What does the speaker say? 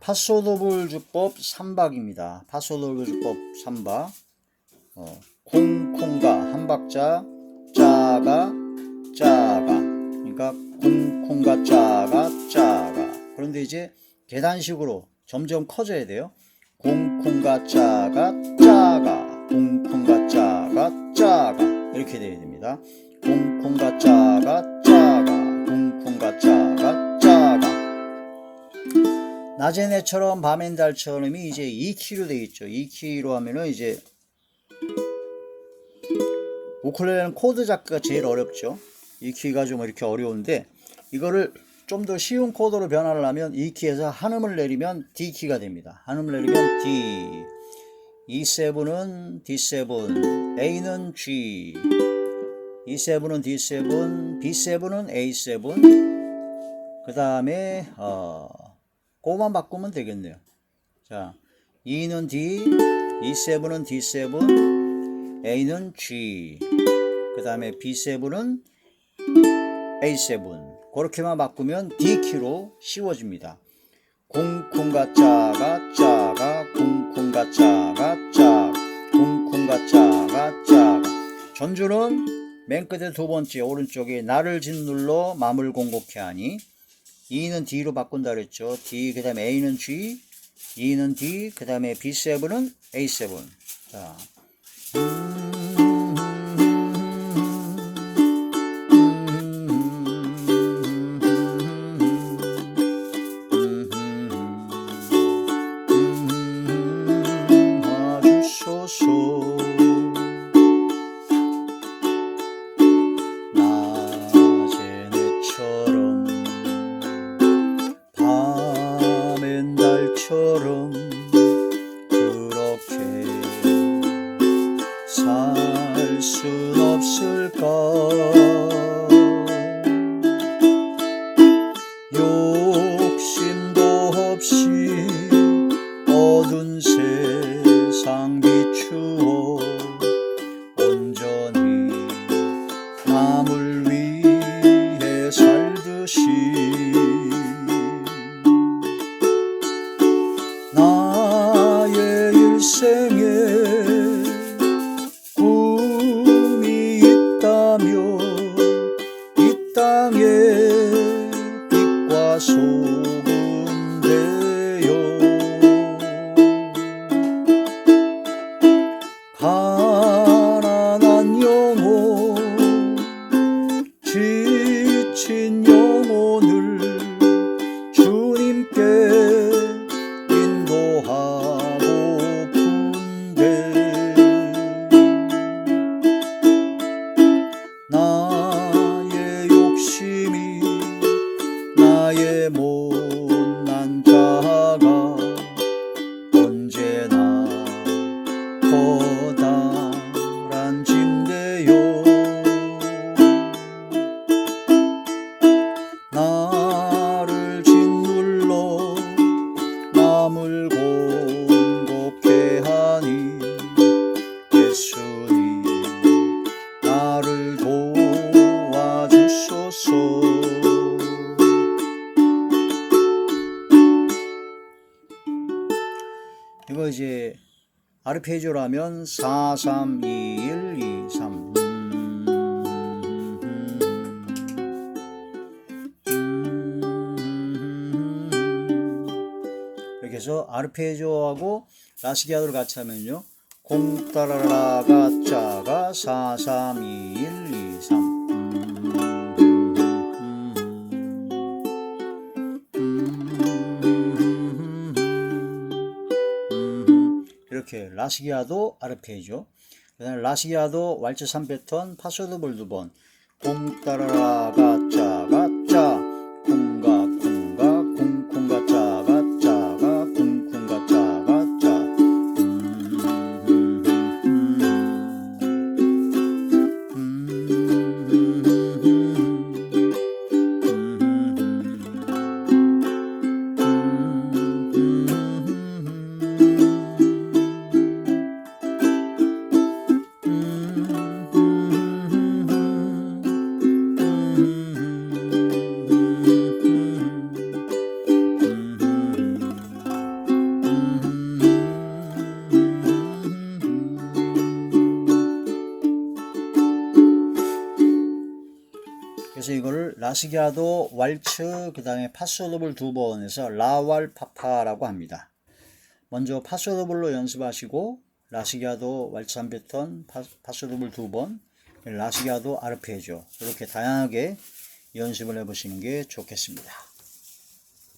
파소도불 주법 3박입니다. 파소도불 주법 3박. 어, 콩콩가 한 박자 짜가 짜가 그러니까 콩콩가 짜가 짜가 그런데 이제 계단식으로 점점 커져야 돼요. 콩콩가 짜가 짜가 콩콩가 짜가 짜가 이렇게 돼야 됩니다. 콩콩가 짜가 짜가 짜가 짜가 낮엔 해처럼 밤엔 달처럼이 이제 2키로 돼 있죠. 2키로 하면은 이제 우쿨렐레는 코드 잡기가 제일 어렵죠. 2키가 좀 이렇게 어려운데 이거를 좀 더 쉬운 코드로 변화를 하면 2키에서 한음을 내리면 D키가 됩니다. 한음을 내리면 D E7은 D7 A는 G E7은 D7 B7은 A7 그 다음에 어, 그거만 바꾸면 되겠네요. 자, E는 D, E7은 D7, A는 G, 그 다음에 B7은 A7. 그렇게만 바꾸면 D키로 씌워집니다. 콩콩가 짜가 짜가 콩콩가 짜가 짜 콩콩가 짜가 짜가 전주는 맨 끝에 두 번째 오른쪽에 나를 짓눌러 마물 공곡해 하니 E는 D로 바꾼다 그랬죠. D 그 다음에 A는 G, E는 D 그 다음에 B7은 A7. 자. 와 위해 살듯이 지 이거 이제 아르페지오라면 4, 3, 2, 1, 2, 3 이렇게 해서 아르페지오하고 라시기아도를 같이 하면요. 공 따라라 가 짜가 4, 3, 2, 1, 2, 3 이렇게 라시기아도 아르페지오 그다음에 라시기아도 왈츠 3패턴 파소드 볼두번 공 따라라가 그래서 이거를 라시기아도 왈츠 그 다음에 파소더블 두 번 해서 라왈파파라고 합니다. 먼저 파소더블로 연습하시고 라시기아도 왈츠 한 패턴 파, 파소더블 두 번 라시기아도 아르페지오 이렇게 다양하게 연습을 해보시는 게 좋겠습니다.